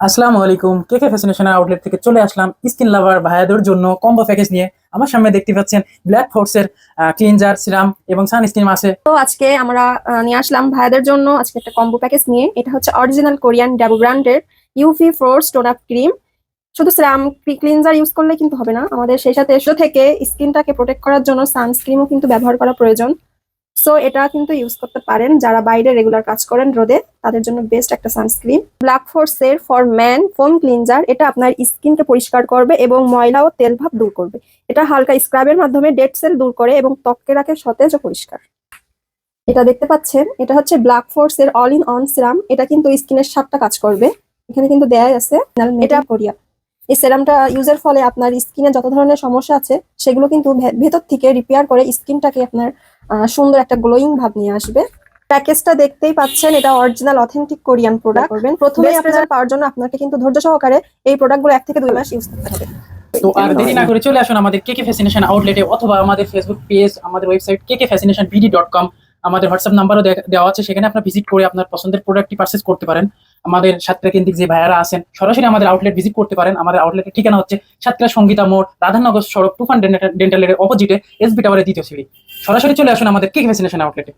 আসসালামু আলাইকুম। কে কে ফ্যাশনেশন আউটলেট থেকে চলে আসলাম স্কিন লাভার ভাইয়াদের জন্য কম্বো প্যাকেজ নিয়ে। আমার সামনে দেখতে পাচ্ছেন ব্ল্যাক ফোর্সের ক্লিনজার সিরাম এবং সানস্ক্রিন আছে। তো আজকে আমরা নিয়ে আসলাম ভাইয়াদের জন্য আজকে একটা কম্বো প্যাকেজ নিয়ে। এটা হচ্ছে অরিজিনাল কোরিয়ান ড্যাবু ব্র্যান্ডের UV floor stone up cream শুধু সিরাম ক্লিনজার ইউজ করলে কিন্তু হবে না। আমাদের সেই সাথে এসো থেকে স্কিনটাকে প্রোটেক্ট করার জন্য সানস্ক্রিনও কিন্তু ব্যবহার করা প্রয়োজন। সো এটা কিন্তু ইউজ করতে পারেন। যারা বাইরে রেগুলার কাজ করেন রোদে তাদের জন্য বেস্ট একটা সানস্ক্রিন ব্ল্যাক ফোর্সের ফর ম্যান ফোম ক্লিনজার এটা আপনার স্কিনকে পরিষ্কার করবে এবং ময়লা ও তেল ভাব দূর করবে। এটা হালকা স্ক্রাবের মাধ্যমে ডেড সেল দূর করে এবং ত্বককে রাখে সতেজ ও পরিষ্কার। এটা দেখতে পাচ্ছেন এটা হচ্ছে ব্ল্যাক ফোর্স এর অল ইন অন সিরাম এটা কিন্তু স্কিনের সাতটা কাজ করবে। এখানে কিন্তু দেয়াই আছে এটা কোরিয়া এই সেরামটা ইউজের ফলে আপনার স্কিনে যত ধরনের সমস্যা আছে সেগুলো কিন্তু ভে- ভেতর থেকে রিপেয়ার করে স্কিনটাকে আপনার আহ, সুন্দর একটা গ্লোয়িং ভাব নিয়ে আসবে। প্যাকেজটা দেখতেই পাচ্ছেন এটা অরিজিনাল অথেন্টিক কোরিয়ান প্রোডাক্ট করবেন। প্রথমে রেজাল্ট পাওয়ার জন্য আপনাকে কিন্তু ধৈর্য সহকারে এই প্রোডাক্টগুলো এক থেকে দুই মাস ইউজ করতে হবে। তো আর দেরি না করে চলে আসুন আমাদের কে কে ফ্যাশনেশন আউটলেটে অথবা আমাদের ফেসবুক পেজ আমাদের ওয়েবসাইট কে কে ফ্যাশনেশন বিডি ডট কম আমাদের হোয়াটসঅ্যাপ নাম্বারও দেওয়া আছে। সেখানে আপনার ভিজিট করে আপনার পছন্দের প্রোডাক্টটি পারচেস করতে পারেন। আমাদের সাতক্ষীরা কেন্দ্রিক যে ভাইয়ারা আছেন, সরাসরি আমাদের আউটলেট ভিজিট করতে পারেন। আমাদের আউটলেটের ঠিকানা হচ্ছে সাতক্ষীরা সঙ্গীতা মোড়, রাধানগর সড়ক, তুফান ডেন্টালের অপোজিটে এসবি টাওয়ারের দ্বিতীয় সিঁড়ি। সরাসরি চলে আসুন আমাদের কেক ভ্যাকসিনেশন আউটলেটে